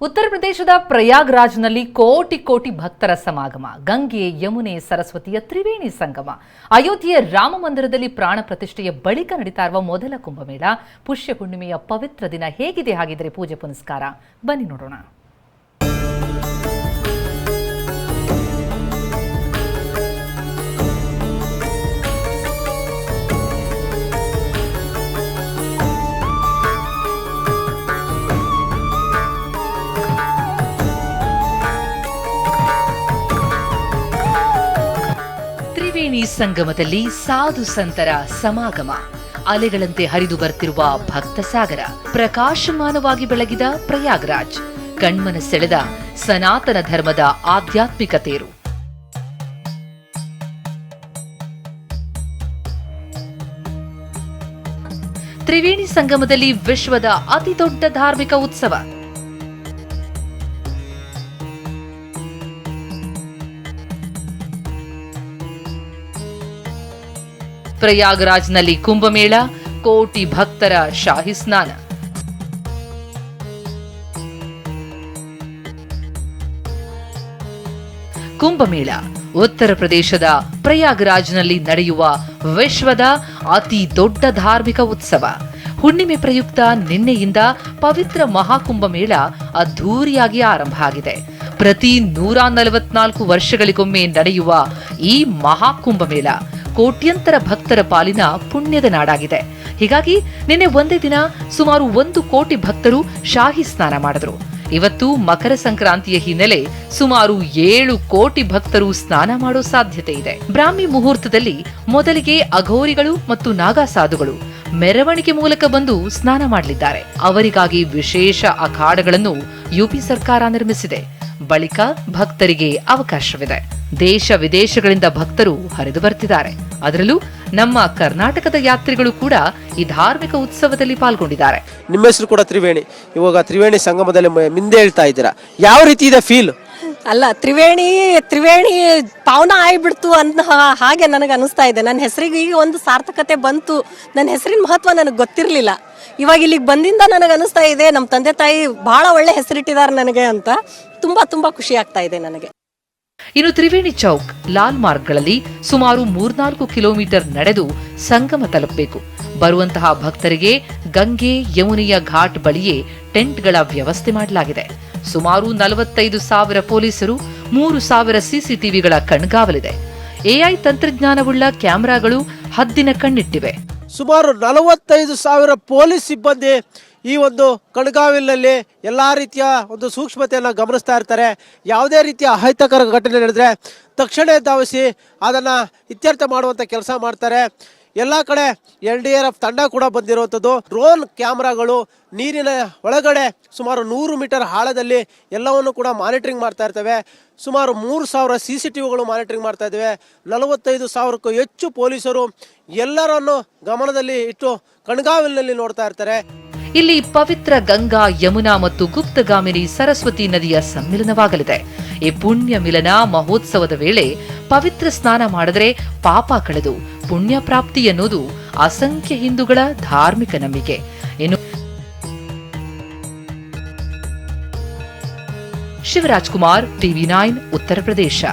ಉತ್ತರ ಪ್ರದೇಶದ ಪ್ರಯಾಗ್ರಾಜ್ನಲ್ಲಿ ಕೋಟಿ ಕೋಟಿ ಭಕ್ತರ ಸಮಾಗಮ, ಗಂಗೆ, ಯಮುನೆ, ಸರಸ್ವತಿಯ ತ್ರಿವೇಣಿ ಸಂಗಮ, ಅಯೋಧ್ಯೆಯ ರಾಮ ಮಂದಿರದಲ್ಲಿ ಪ್ರಾಣ ಪ್ರತಿಷ್ಠೆಯ ಬಳಿಕ ನಡೀತಾ ಇರುವ ಮೊದಲ ಕುಂಭಮೇಳ, ಪುಷ್ಯ ಹುಣ್ಣಿಮೆಯ ಪವಿತ್ರ ದಿನ ಹೇಗಿದೆ ಹಾಗಿದ್ರೆ ಪೂಜೆ ಪುನಸ್ಕಾರ, ಬನ್ನಿ ನೋಡೋಣ. ತ್ರಿವೇಣಿ ಸಂಗಮದಲ್ಲಿ ಸಾಧು ಸಂತರ ಸಮಾಗಮ. ಅಲೆಗಳಂತೆ ಹರಿದು ಬರ್ತಿರುವ ಭಕ್ತ ಸಾಗರ ಪ್ರಕಾಶಮಾನವಾಗಿ ಬೆಳಗಿದ ಪ್ರಯಾಗ್ರಾಜ್. ಕಣ್ಮನ ಸೆಳೆದ ಸನಾತನ ಧರ್ಮದ ಆಧ್ಯಾತ್ಮಿಕ ತೇರು. ತ್ರಿವೇಣಿ ಸಂಗಮದಲ್ಲಿ ವಿಶ್ವದ ಅತಿ ದೊಡ್ಡ ಧಾರ್ಮಿಕ ಉತ್ಸವ. ಪ್ರಯಾಗ್ರಾಜ್ನಲ್ಲಿ ಕುಂಭಮೇಳ, ಕೋಟಿ ಭಕ್ತರ ಶಾಹಿ ಸ್ನಾನ. ಕುಂಭಮೇಳ, ಉತ್ತರ ಪ್ರದೇಶದ ಪ್ರಯಾಗ್ರಾಜ್ನಲ್ಲಿ ನಡೆಯುವ ವಿಶ್ವದ ಅತಿ ದೊಡ್ಡ ಧಾರ್ಮಿಕ ಉತ್ಸವ. ಹುಣ್ಣಿಮೆ ಪ್ರಯುಕ್ತ ನಿನ್ನೆಯಿಂದ ಪವಿತ್ರ ಮಹಾಕುಂಭಮೇಳ ಅದ್ಧೂರಿಯಾಗಿ ಆರಂಭ ಆಗಿದೆ. ಪ್ರತಿ ನೂರ ನಲವತ್ನಾಲ್ಕು ವರ್ಷಗಳಿಗೊಮ್ಮೆ ನಡೆಯುವ ಈ ಮಹಾಕುಂಭಮೇಳ. ಕೋಟ್ಯಂತರ ಭಕ್ತರ ಪಾಲಿನ ಪುಣ್ಯದ ನಾಡಾಗಿದೆ. ಹೀಗಾಗಿ ನಿನ್ನೆ ಒಂದೇ ದಿನ ಸುಮಾರು ಒಂದು ಕೋಟಿ ಭಕ್ತರು ಶಾಹಿ ಸ್ನಾನ ಮಾಡಿದ್ರು. ಇವತ್ತು ಮಕರ ಸಂಕ್ರಾಂತಿಯ ಹಿನ್ನೆಲೆ ಸುಮಾರು ಏಳು ಕೋಟಿ ಭಕ್ತರು ಸ್ನಾನ ಮಾಡೋ ಸಾಧ್ಯತೆ ಇದೆ. ಬ್ರಾಹ್ಮಿ ಮುಹೂರ್ತದಲ್ಲಿ ಮೊದಲಿಗೆ ಅಘೋರಿಗಳು ಮತ್ತು ನಾಗಾಸಾಧುಗಳು ಮೆರವಣಿಗೆ ಮೂಲಕ ಬಂದು ಸ್ನಾನ ಮಾಡಲಿದ್ದಾರೆ. ಅವರಿಗಾಗಿ ವಿಶೇಷ ಅಖಾಡಗಳನ್ನು ಯುಪಿ ಸರ್ಕಾರ ನಿರ್ಮಿಸಿದೆ. ಬಳಿಕ ಭಕ್ತರಿಗೆ ಅವಕಾಶವಿದೆ. ದೇಶ ವಿದೇಶಗಳಿಂದ ಭಕ್ತರು ಹರಿದು ಬರ್ತಿದ್ದಾರೆ. ಅದರಲ್ಲೂ ನಮ್ಮ ಕರ್ನಾಟಕದ ಯಾತ್ರಿಗಳು ಕೂಡ ಈ ಧಾರ್ಮಿಕ ಉತ್ಸವದಲ್ಲಿ ಪಾಲ್ಗೊಂಡಿದ್ದಾರೆ. ನಿಮ್ಮ ಹೆಸರು ಕೂಡ ತ್ರಿವೇಣಿ. ಇವಾಗ ತ್ರಿವೇಣಿ ಸಂಗಮದಲ್ಲಿ ಮುಂದೆ ಹೇಳ್ತಾ ಇದ್ದೀರಾ. ಯಾವ ರೀತಿ ಇದೆ ಫೀಲ್ ಅಲ್ಲ ತ್ರಿವೇಣಿ ತ್ರಿವೇಣಿ ಪಾವನ ಆಯ್ಬಿಡ್ತು ಅಂತ ಹಾಗೆ ನನಗೆ ಅನಿಸ್ತಾ ಇದೆ. ನನ್ನ ಹೆಸರಿಗೆ ಈಗ ಒಂದು ಸಾರ್ಥಕತೆ ಬಂತು. ನನ್ನ ಹೆಸರಿನ ಮಹತ್ವ ನನಗೆ ಗೊತ್ತಿರಲಿಲ್ಲ. ಇವಾಗ ಇಲ್ಲಿಗೆ ಬಂದಿಂದ ನನಗೆ ಅನಿಸ್ತಾ ಇದೆ ನಮ್ಮ ತಂದೆ ತಾಯಿ ಬಹಳ ಒಳ್ಳೆ ಹೆಸರಿಟ್ಟಿದ್ದಾರೆ ನನಗೆ ಅಂತ. ತುಂಬಾ ತುಂಬಾ ಖುಷಿ ಆಗ್ತಾ ಇದೆ ನನಗೆ. ಇನ್ನು ತ್ರಿವೇಣಿ ಚೌಕ್, ಲಾಲ್ ಮಾರ್ಗ್ಗಳಲ್ಲಿ ಸುಮಾರು ಮೂರ್ನಾಲ್ಕು ಕಿಲೋಮೀಟರ್ ನಡೆದು ಸಂಗಮ ತಲುಪಬೇಕು. ಬರುವಂತಹ ಭಕ್ತರಿಗೆ ಗಂಗೆ, ಯಮುನೆಯ ಘಾಟ್ ಬಳಿಯೇ ಟೆಂಟ್ಗಳ ವ್ಯವಸ್ಥೆ ಮಾಡಲಾಗಿದೆ. ಸುಮಾರು ನಲವತ್ತೈದು ಸಾವಿರ ಪೊಲೀಸರು, ಮೂರು ಸಾವಿರ ಸಿಸಿಟಿವಿಗಳ ಕಣ್ಗಾವಲಿದೆ. ಎಐ ತಂತ್ರಜ್ಞಾನವುಳ್ಳ ಕ್ಯಾಮೆರಾಗಳು ಹದ್ದಿನ ಕಣ್ಣಿಟ್ಟಿವೆ. ಸುಮಾರು ನಲವತ್ತೈದು ಸಾವಿರ ಪೊಲೀಸ್ ಸಿಬ್ಬಂದಿ ಈ ಒಂದು ಕಣ್ಗಾವಿನಲ್ಲಿ ಎಲ್ಲ ರೀತಿಯ ಒಂದು ಸೂಕ್ಷ್ಮತೆಯನ್ನು ಗಮನಿಸ್ತಾ ಇರ್ತಾರೆ. ಯಾವುದೇ ರೀತಿಯ ಅಹಿತಕರ ಘಟನೆ ನಡೆದರೆ ತಕ್ಷಣ ಧಾವಿಸಿ ಅದನ್ನು ಇತ್ಯರ್ಥ ಮಾಡುವಂಥ ಕೆಲಸ ಮಾಡ್ತಾರೆ. ಎಲ್ಲ ಕಡೆ ಎಲ್ ಡಿ ಆರ್ ಎಫ್ ತಂಡ ಕೂಡ ಬಂದಿರುವಂಥದ್ದು ಡ್ರೋನ್ ಕ್ಯಾಮ್ರಾಗಳು ನೀರಿನ ಒಳಗಡೆ ಸುಮಾರು ನೂರು ಮೀಟರ್ ಆಳದಲ್ಲಿ ಎಲ್ಲವನ್ನು ಕೂಡ ಮಾನಿಟ್ರಿಂಗ್ ಮಾಡ್ತಾ ಇರ್ತವೆ. ಸುಮಾರು ಮೂರು ಸಾವಿರ ಸಿ ಸಿ ಟಿ ವಿಗಳು ಮಾನಿಟ್ರಿಂಗ್ ಮಾಡ್ತಾ ಇದ್ದೇವೆ. ನಲವತ್ತೈದು ಸಾವಿರಕ್ಕೂ ಹೆಚ್ಚು ಪೊಲೀಸರು ಎಲ್ಲರನ್ನು ಗಮನದಲ್ಲಿ ಇಟ್ಟು ಕಣ್ಗಾವಲಿನಲ್ಲಿ ನೋಡ್ತಾ ಇರ್ತಾರೆ. ಇಲ್ಲಿ ಪವಿತ್ರ ಗಂಗಾ, ಯಮುನಾ ಮತ್ತು ಗುಪ್ತಗಾಮಿನಿ ಸರಸ್ವತಿ ನದಿಯ ಸಮ್ಮಿಲನವಾಗಲಿದೆ. ಈ ಪುಣ್ಯ ಮಿಲನ ಮಹೋತ್ಸವದ ವೇಳೆ ಪವಿತ್ರ ಸ್ನಾನ ಮಾಡಿದರೆ ಪಾಪ ಕಳೆದು ಪುಣ್ಯ ಪ್ರಾಪ್ತಿ ಎನ್ನುವುದು ಅಸಂಖ್ಯ ಹಿಂದೂಗಳ ಧಾರ್ಮಿಕ ನಂಬಿಕೆ. ಇನ್ನು ಶಿವರಾಜ್ ಕುಮಾರ್, ಟಿವಿ ನೈನ್, ಉತ್ತರ ಪ್ರದೇಶ.